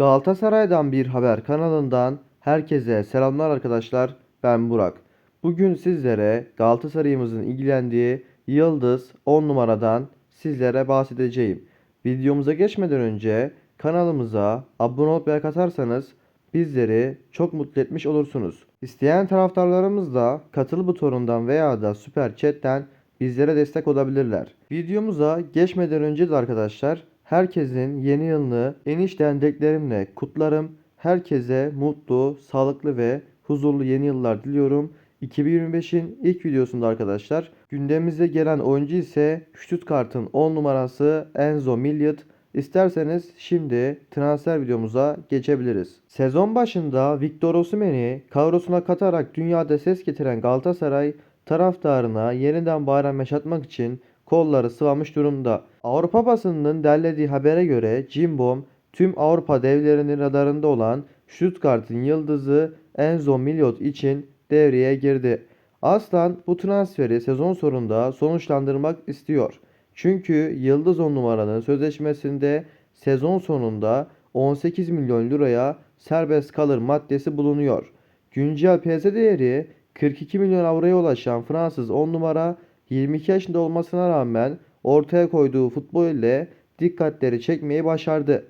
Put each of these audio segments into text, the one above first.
Galatasaray'dan bir haber kanalından herkese selamlar arkadaşlar. Ben Burak. Bugün sizlere Galatasaray'ımızın ilgilendiği Yıldız 10 numaradan sizlere bahsedeceğim. Videomuza geçmeden önce kanalımıza abone olup like atarsanız bizleri çok mutlu etmiş olursunuz. İsteyen taraftarlarımız da katıl butonundan veya da süper chatten bizlere destek olabilirler. Videomuza geçmeden önce de arkadaşlar herkesin yeni yılını en içten dileklerimle kutlarım. Herkese mutlu, sağlıklı ve huzurlu yeni yıllar diliyorum. 2025'in ilk videosunda arkadaşlar gündemimize gelen oyuncu ise Stuttgart'ın 10 numarası Enzo Millet. İsterseniz şimdi transfer videomuza geçebiliriz. Sezon başında Victor Osimhen'i kadrosuna katarak dünyada ses getiren Galatasaray taraftarına yeniden bayram yaşatmak için kolları sıvamış durumda. Avrupa basınının derlediği habere göre Cimbom tüm Avrupa devlerinin radarında olan Stuttgart'ın yıldızı Enzo Milot için devreye girdi. Aslan bu transferi sezon sonunda sonuçlandırmak istiyor. Çünkü Yıldız 10 numaranın sözleşmesinde sezon sonunda 18 milyon liraya serbest kalır maddesi bulunuyor. Güncel piyasa değeri 42 milyon avroya ulaşan Fransız 10 numara 22 yaşında olmasına rağmen ortaya koyduğu futbol ile dikkatleri çekmeyi başardı.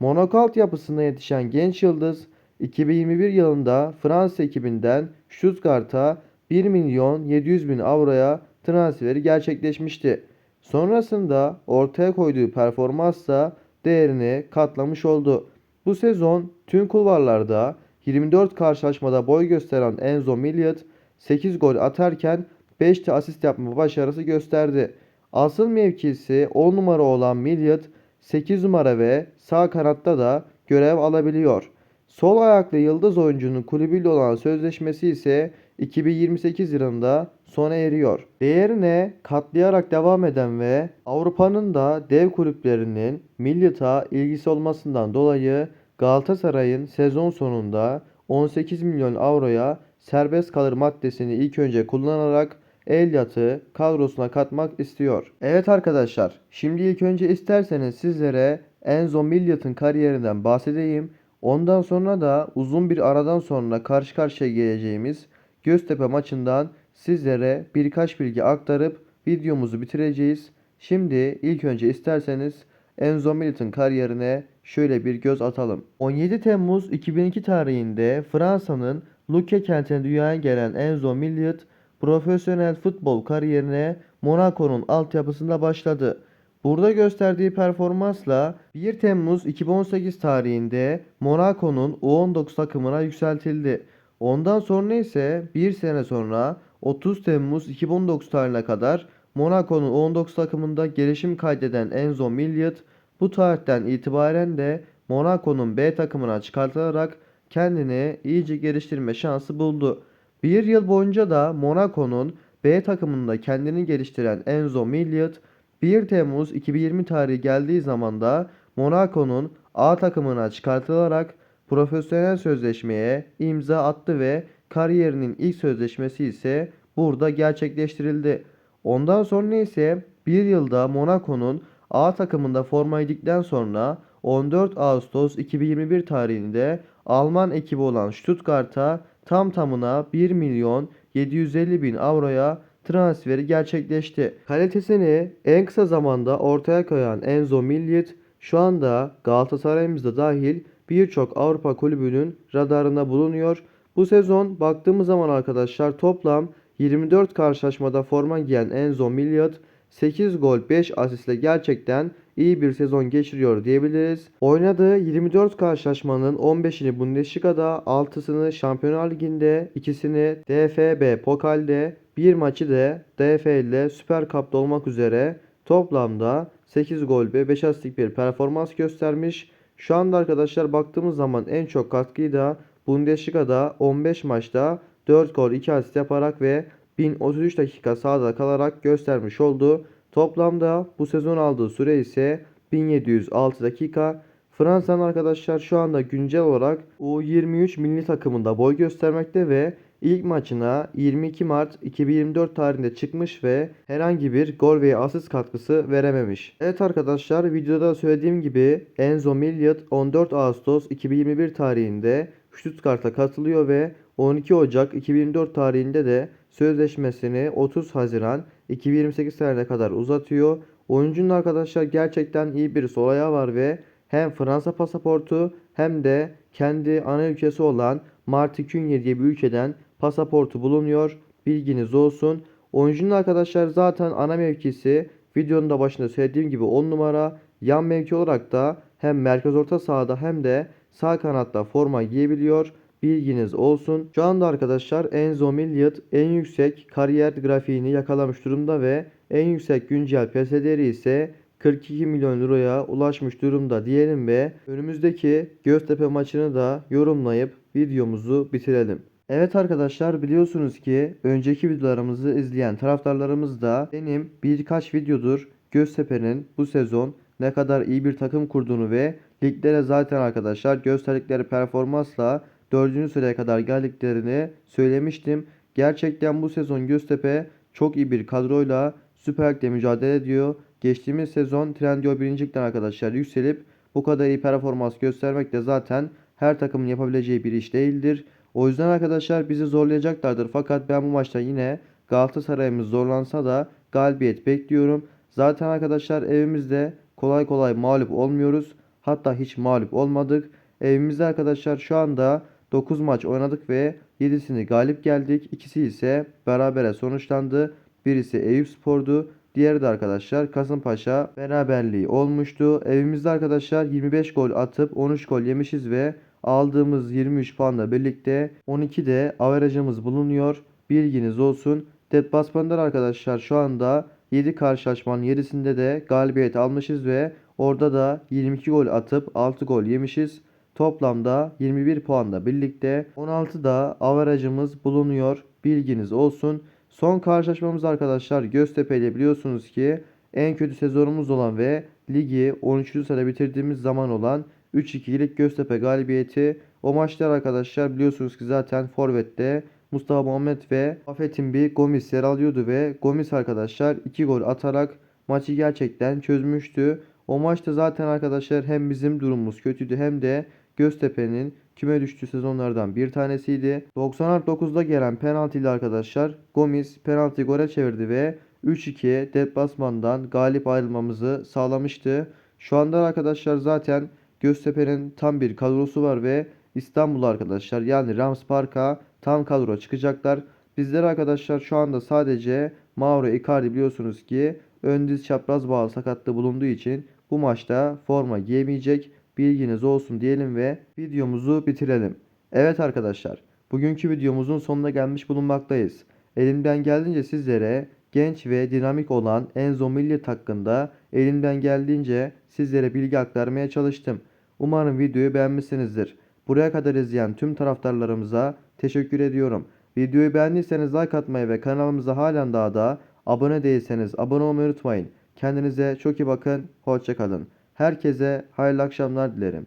Monaco altyapısında yetişen genç yıldız 2021 yılında Fransa ekibinden Stuttgart'a 1 milyon 700 bin avroya transferi gerçekleşmişti. Sonrasında ortaya koyduğu performansla değerini katlamış oldu. Bu sezon tüm kulvarlarda 24 karşılaşmada boy gösteren Enzo Millet 8 gol atarken 5 de asist yapma başarısı gösterdi. Asıl mevkisi 10 numara olan Millet 8 numara ve sağ kanatta da görev alabiliyor. Sol ayaklı yıldız oyuncunun kulübüyle olan sözleşmesi ise 2028 yılında sona eriyor. Değerine katlayarak devam eden ve Avrupa'nın da dev kulüplerinin Millet'a ilgisi olmasından dolayı Galatasaray'ın sezon sonunda 18 milyon avroya serbest kalır maddesini ilk önce kullanarak Elyat'ı kadrosuna katmak istiyor. Evet arkadaşlar, şimdi ilk önce isterseniz sizlere Enzo Millet'in kariyerinden bahsedeyim. Ondan sonra da uzun bir aradan sonra karşı karşıya geleceğimiz Göztepe maçından sizlere birkaç bilgi aktarıp videomuzu bitireceğiz. Şimdi ilk önce isterseniz Enzo Millet'in kariyerine şöyle bir göz atalım. 17 Temmuz 2002 tarihinde Fransa'nın Luque kentine dünyaya gelen Enzo Millet profesyonel futbol kariyerine Monaco'nun altyapısında başladı. Burada gösterdiği performansla 1 Temmuz 2018 tarihinde Monaco'nun U19 takımına yükseltildi. Ondan sonra ise bir sene sonra 30 Temmuz 2019 tarihine kadar Monaco'nun U19 takımında gelişim kaydeden Enzo Millet bu tarihten itibaren de Monaco'nun B takımına çıkartılarak kendini iyice geliştirme şansı buldu. Bir yıl boyunca da Monaco'nun B takımında kendini geliştiren Enzo Millet 1 Temmuz 2020 tarihi geldiği zaman da Monaco'nun A takımına çıkartılarak profesyonel sözleşmeye imza attı ve kariyerinin ilk sözleşmesi ise burada gerçekleştirildi. Ondan sonra ise bir yılda Monaco'nun A takımında forma giydikten sonra 14 Ağustos 2021 tarihinde Alman ekibi olan Stuttgart'a tam tamına 1 milyon 750 bin avroya transferi gerçekleşti. Kalitesini en kısa zamanda ortaya koyan Enzo Millet şu anda Galatasaray'ımızda dahil birçok Avrupa kulübünün radarında bulunuyor. Bu sezon baktığımız zaman arkadaşlar toplam 24 karşılaşmada forma giyen Enzo Millet 8 gol 5 asistle gerçekten iyi bir sezon geçiriyor diyebiliriz. Oynadığı 24 karşılaşmanın 15'ini Bundesliga'da, 6'sını Şampiyonlar Ligi'nde, ikisini DFB Pokal'de, bir maçı da DFL Süper Cup'ta olmak üzere toplamda 8 gol ve 5 asistlik bir performans göstermiş. Şu anda arkadaşlar baktığımız zaman en çok katkıyı da Bundesliga'da 15 maçta 4 gol 2 asist yaparak ve 1033 dakika sahada kalarak göstermiş oldu. Toplamda bu sezon aldığı süre ise 1706 dakika. Fransa'nın arkadaşlar şu anda güncel olarak U23 milli takımında boy göstermekte ve ilk maçına 22 Mart 2024 tarihinde çıkmış ve herhangi bir gol veya asist katkısı verememiş. Evet arkadaşlar videoda söylediğim gibi Enzo Milliot 14 Ağustos 2021 tarihinde Stuttgart'a katılıyor ve 12 Ocak 2024 tarihinde de sözleşmesini 30 Haziran 2028 tarihine kadar uzatıyor. Oyuncunun arkadaşlar gerçekten iyi bir sol var ve hem Fransa pasaportu hem de kendi ana ülkesi olan Martinique diye bir ülkeden pasaportu bulunuyor. Bilginiz olsun. Oyuncunun arkadaşlar zaten ana mevkisi videonun da başında söylediğim gibi 10 numara. Yan mevki olarak da hem merkez orta sahada hem de sağ kanatta forma giyebiliyor. Bilginiz olsun. Şu anda arkadaşlar Enzo Milliot en yüksek kariyer grafiğini yakalamış durumda ve en yüksek güncel PS değeri ise 42 milyon euroya ulaşmış durumda diyelim ve önümüzdeki Göztepe maçını da yorumlayıp videomuzu bitirelim. Evet arkadaşlar biliyorsunuz ki önceki videolarımızı izleyen taraftarlarımız da benim birkaç videodur Göztepe'nin bu sezon ne kadar iyi bir takım kurduğunu ve liglere zaten arkadaşlar gösterdikleri performansla 4. sıraya kadar geldiklerini söylemiştim. Gerçekten bu sezon Göztepe çok iyi bir kadroyla Süper Lig'de mücadele ediyor. Geçtiğimiz sezon Trendyol 1. Lig'den arkadaşlar yükselip bu kadar iyi performans göstermek de zaten her takımın yapabileceği bir iş değildir. O yüzden arkadaşlar bizi zorlayacaklardır. Fakat ben bu maçta yine Galatasaray'ımız zorlansa da galibiyet bekliyorum. Zaten arkadaşlar evimizde kolay kolay mağlup olmuyoruz. Hatta hiç mağlup olmadık. Evimizde arkadaşlar şu anda 9 maç oynadık ve 7'sini galip geldik. İkisi ise berabere sonuçlandı. Birisi Eyüpspor'du. Diğeri de arkadaşlar Kasımpaşa beraberliği olmuştu. Evimizde arkadaşlar 25 gol atıp 13 gol yemişiz ve aldığımız 23 puanla birlikte 12 de averajımız bulunuyor. Bilginiz olsun. Deplasmanda arkadaşlar şu anda 7 karşılaşmanın 7'sinde de galibiyet almışız ve orada da 22 gol atıp 6 gol yemişiz. Toplamda 21 puanla birlikte 16 da averajımız bulunuyor. Bilginiz olsun. Son karşılaşmamız arkadaşlar Göztepe ile biliyorsunuz ki en kötü sezonumuz olan ve ligi 13. sırada bitirdiğimiz zaman olan 3-2'lik Göztepe galibiyeti. O maçlar arkadaşlar biliyorsunuz ki zaten Forvet'te Mustafa Muhammed ve Afetin bir Gomis yer alıyordu ve Gomis arkadaşlar 2 gol atarak maçı gerçekten çözmüştü. O maçta zaten arkadaşlar hem bizim durumumuz kötüydü hem de Göztepe'nin küme düştüğü sezonlardan bir tanesiydi. 99'da gelen penaltı ile arkadaşlar Gomis penaltıyı gole çevirdi ve 3-2 deplasmandan galip ayrılmamızı sağlamıştı. Şu anda arkadaşlar zaten Göztepe'nin tam bir kadrosu var ve İstanbul arkadaşlar yani Rams Park'a tam kadro çıkacaklar. Bizler arkadaşlar şu anda sadece Mauro Icardi biliyorsunuz ki ön diz çapraz bağlı sakatlığı bulunduğu için bu maçta forma giyemeyecek. Bilginiz olsun diyelim ve videomuzu bitirelim. Evet arkadaşlar bugünkü videomuzun sonuna gelmiş bulunmaktayız. Elimden geldiğince sizlere genç ve dinamik olan Enzo Millet hakkında elimden geldiğince sizlere bilgi aktarmaya çalıştım. Umarım videoyu beğenmişsinizdir. Buraya kadar izleyen tüm taraftarlarımıza teşekkür ediyorum. Videoyu beğendiyseniz like atmayı ve kanalımıza halen daha da abone değilseniz abone olmayı unutmayın. Kendinize çok iyi bakın. Hoşçakalın. Herkese hayırlı akşamlar dilerim.